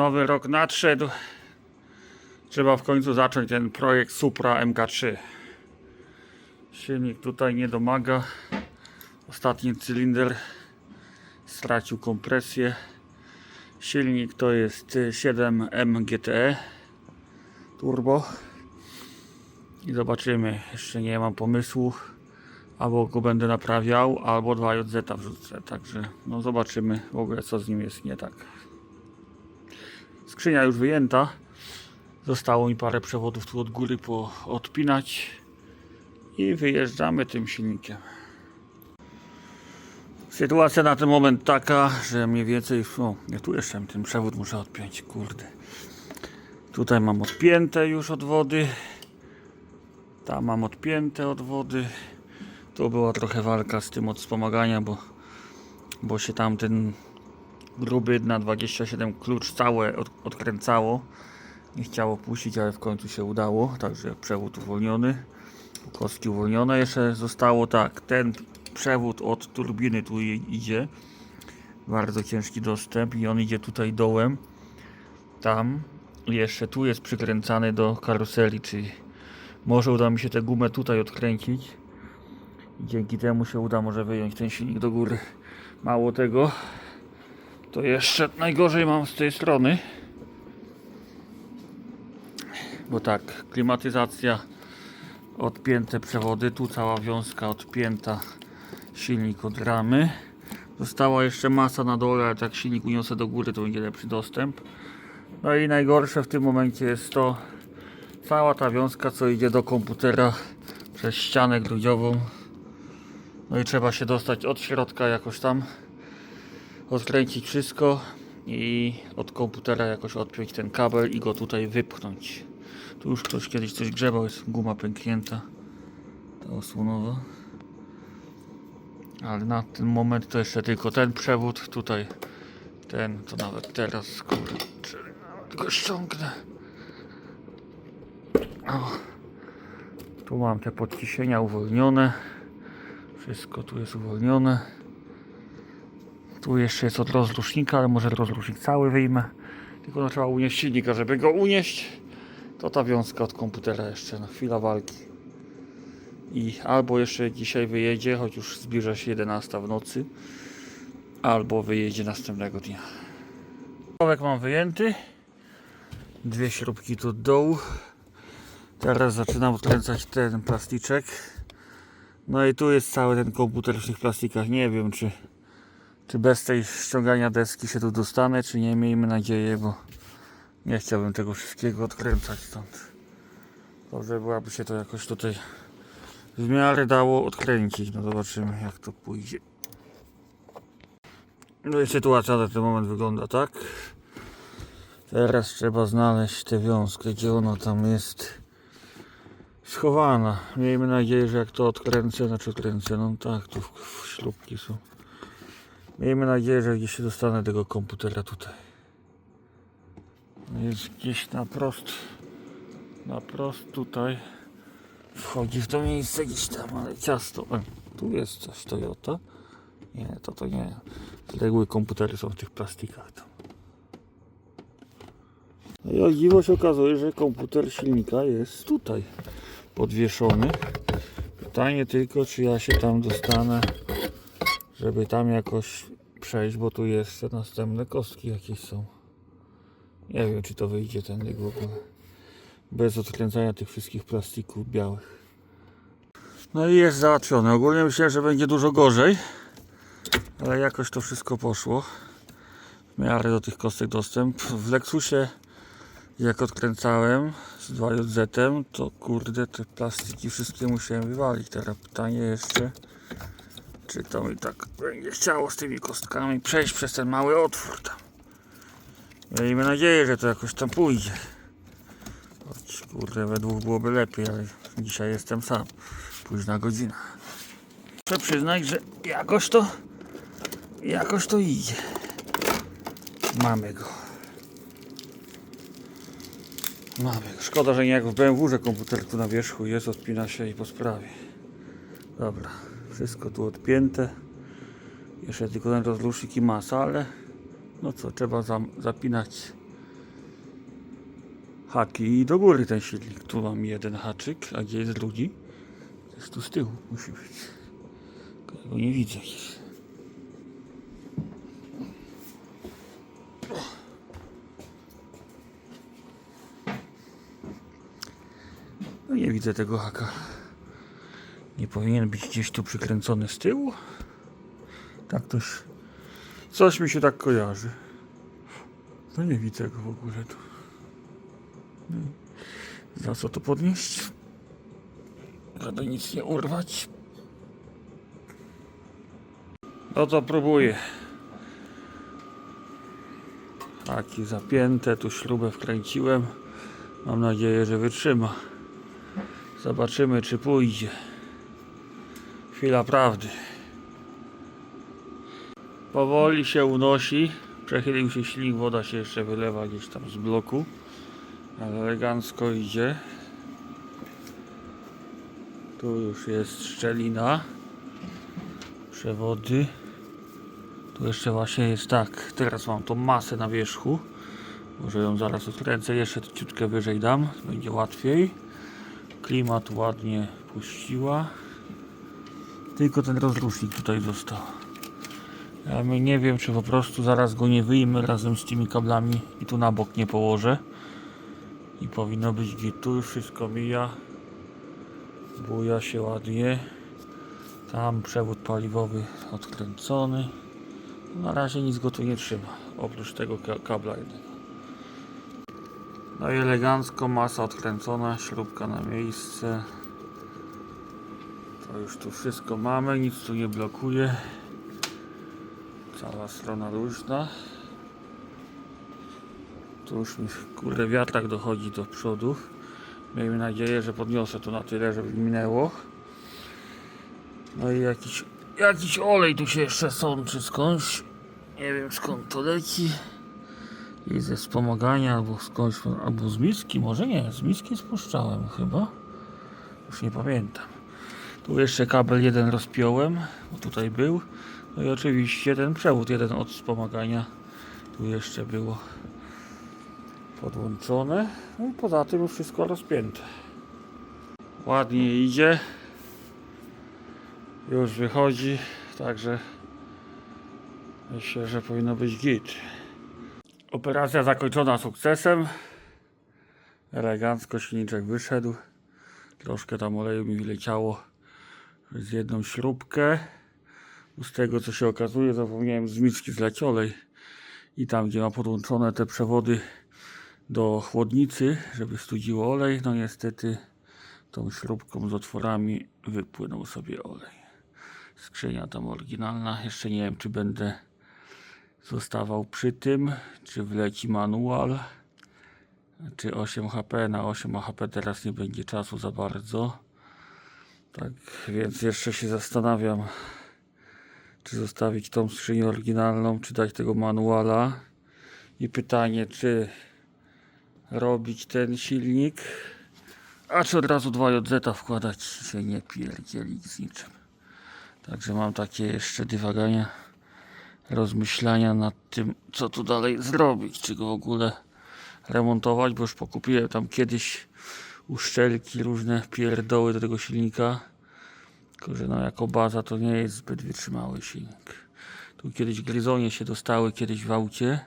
Nowy rok nadszedł. Trzeba w końcu zacząć ten projekt Supra MK3. Silnik tutaj nie domaga. Ostatni cylinder stracił kompresję. Silnik to jest 7M GTE Turbo. I zobaczymy. Jeszcze nie mam pomysłu. Albo go będę naprawiał, albo 2JZ wrzucę. Także no zobaczymy w ogóle co z nim jest nie tak. Skrzynia już wyjęta. Zostało mi parę przewodów tu od góry odpinać i wyjeżdżamy tym silnikiem. Sytuacja na ten moment taka, że mniej więcej, o, nie tu jeszcze ten przewód muszę odpiąć, kurde. Tutaj mam odpięte już od wody. Tam mam odpięte od wody. Tu była trochę walka z tym od wspomagania, bo, bo się tam ten gruby na 27 klucz całe od, odkręcało. Nie chciało puścić, ale w końcu się udało. Także przewód uwolniony. Kostki uwolnione. Jeszcze zostało tak, ten przewód od turbiny tu idzie. Bardzo ciężki dostęp i on idzie tutaj dołem. Tam. Jeszcze tu jest przykręcany do karoseli, czyli może uda mi się tę gumę tutaj odkręcić. Dzięki temu się uda może wyjąć ten silnik do góry. Mało tego, to jeszcze najgorzej mam z tej strony. Bo tak, klimatyzacja, odpięte przewody, tu cała wiązka odpięta, silnik od ramy. Została jeszcze masa na dole, ale tak silnik uniosę do góry, to będzie lepszy dostęp. No i najgorsze w tym momencie jest to cała ta wiązka, co idzie do komputera przez ścianę grudziową. No i trzeba się dostać od środka jakoś tam, odkręcić wszystko i od komputera jakoś odpiąć ten kabel i go tutaj wypchnąć. Tu już ktoś kiedyś coś grzebał, jest guma pęknięta, ta osłonowa. Ale na ten moment to jeszcze tylko ten przewód, tutaj ten, to nawet teraz, kurczę, nawet go ściągnę. O. Tu mam te podciśnienia uwolnione. Wszystko tu jest uwolnione. Tu jeszcze jest od rozrusznika, ale może rozrusznik cały wyjmę. Tylko no, trzeba unieść silnika, żeby go unieść. To ta wiązka od komputera jeszcze na chwilę walki. I albo jeszcze dzisiaj wyjedzie, choć już zbliża się 11 w nocy, albo wyjedzie następnego dnia. Kowek mam wyjęty. Dwie śrubki tu od dołu. Teraz zaczynam odkręcać ten plasticzek. No i tu jest cały ten komputer w tych plastikach. Nie wiem, czy, czy bez tej ściągania deski się tu dostanę, czy nie. Miejmy nadzieję, bo nie chciałbym tego wszystkiego odkręcać stąd. Dobrze byłaby się to jakoś tutaj w miarę dało odkręcić. No zobaczymy, jak to pójdzie. No i sytuacja na ten moment wygląda tak. Teraz trzeba znaleźć tę wiązkę, gdzie ona tam jest schowana. Miejmy nadzieję, że jak to odkręcę, znaczy odkręcę, no tak, tu śrubki są. Miejmy nadzieję, że gdzieś się dostanę tego komputera tutaj. Jest gdzieś na prost, na prost tutaj. Wchodzi w to miejsce gdzieś tam, ale ciasto. E, tu jest coś Toyota. Nie, to to nie. Z reguły komputery są w tych plastikach tam. No i o dziwo się okazuje, że komputer silnika jest tutaj podwieszony. Pytanie tylko, czy ja się tam dostanę, żeby tam jakoś przejść, bo tu jeszcze następne kostki jakieś są. Nie wiem, czy to wyjdzie tędy w ogóle. Bez odkręcania tych wszystkich plastików białych. No i jest załatwione. Ogólnie myślałem, że będzie dużo gorzej, ale jakoś to wszystko poszło. W miarę do tych kostek dostęp. W Lexusie jak odkręcałem z 2JZ, to kurde te plastiki wszystkie musiałem wywalić. Teraz pytanie jeszcze, czy to mi tak będzie chciało z tymi kostkami przejść przez ten mały otwór tam. Miejmy nadzieję, że to jakoś tam pójdzie. Choć kurde, we dwóch byłoby lepiej, ale dzisiaj jestem sam. Późna godzina. Muszę przyznać, że jakoś to, jakoś to idzie. Mamy go. Mamy. Szkoda, że nie jak w BMW, że komputer tu na wierzchu jest, odpina się i po sprawie. Dobra, wszystko tu odpięte. Jeszcze tylko ten rozrusznik i masa, ale no co, trzeba zapinać haki i do góry ten silnik. Tu mam jeden haczyk, a gdzie jest drugi? Jest tu z tyłu, musi być. Tylko ja go nie widzę. No nie widzę tego haka. Nie powinien być gdzieś tu przykręcony z tyłu? Tak coś. Coś mi się tak kojarzy. No nie widzę go w ogóle tu. No. Za co to podnieść? Żeby nic nie urwać. No to próbuję. Taki zapięte, tu śrubę wkręciłem. Mam nadzieję, że wytrzyma. Zobaczymy, czy pójdzie. Chwila prawdy. Powoli się unosi. Przechylił się silnik, woda się jeszcze wylewa gdzieś tam z bloku. Ale elegancko idzie. Tu już jest szczelina. Przewody. Tu jeszcze właśnie jest tak. Teraz mam tą masę na wierzchu. Może ją zaraz odkręcę. Jeszcze ciutkę wyżej dam. Będzie łatwiej. Klimat ładnie puściła. Tylko ten rozrusznik tutaj został. Ja nie wiem, czy po prostu zaraz go nie wyjmę razem z tymi kablami i tu na bok nie położę. I powinno być git. Tu już wszystko mija. Buja się ładnie. Tam przewód paliwowy odkręcony. Na razie nic go tu nie trzyma. Oprócz tego ka- kabla jednego. No i elegancko masa odkręcona, śrubka na miejsce. To już tu wszystko mamy, nic tu nie blokuje. Cała strona luźna. Tu już mi kurde wiatrak dochodzi do przodu. Miejmy nadzieję, że podniosę to na tyle, żeby minęło. No i jakiś, jakiś olej tu się jeszcze sączy skądś. Nie wiem skąd to leci. I ze wspomagania albo skądś, albo z miski, może nie, z miski spuszczałem chyba. Już nie pamiętam. Tu jeszcze kabel jeden rozpiąłem, bo tutaj był. No i oczywiście ten przewód jeden od wspomagania tu jeszcze było podłączone. No i poza tym już wszystko rozpięte. Ładnie idzie. Już wychodzi, także myślę, że powinno być git. Operacja zakończona sukcesem. Elegancko silniczek wyszedł. Troszkę tam oleju mi wyleciało z jedną śrubkę. Z tego co się okazuje, zapomniałem z miski zlać olej. I tam gdzie ma podłączone te przewody do chłodnicy, żeby studziło olej, no niestety tą śrubką z otworami wypłynął sobie olej. Skrzynia tam oryginalna. Jeszcze nie wiem czy będę zostawał przy tym, czy wleci manual, czy 8 HP. Na 8 HP teraz nie będzie czasu za bardzo. Tak więc jeszcze się zastanawiam, czy zostawić tą skrzynię oryginalną, czy dać tego manuala. I pytanie, czy robić ten silnik, a czy od razu 2JZ wkładać się nie pierdzielić z niczym. Także mam takie jeszcze dywagania rozmyślania nad tym, co tu dalej zrobić, czy go w ogóle remontować, bo już pokupiłem tam kiedyś uszczelki, różne pierdoły do tego silnika, tylko że no jako baza to nie jest zbyt wytrzymały silnik. Tu kiedyś gryzonie się dostały kiedyś w aucie,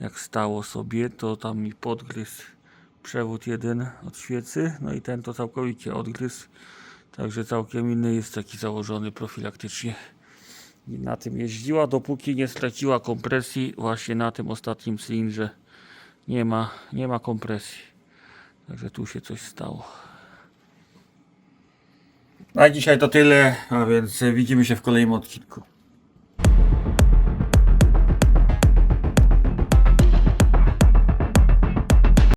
jak stało sobie, to tam mi podgryzł przewód jeden od świecy, no i ten to całkowicie odgryzł, także całkiem inny jest taki założony profilaktycznie i na tym jeździła, dopóki nie straciła kompresji. Właśnie na tym ostatnim cylindrze nie ma, nie ma kompresji. Także tu się coś stało. Na dzisiaj to tyle, a więc widzimy się w kolejnym odcinku.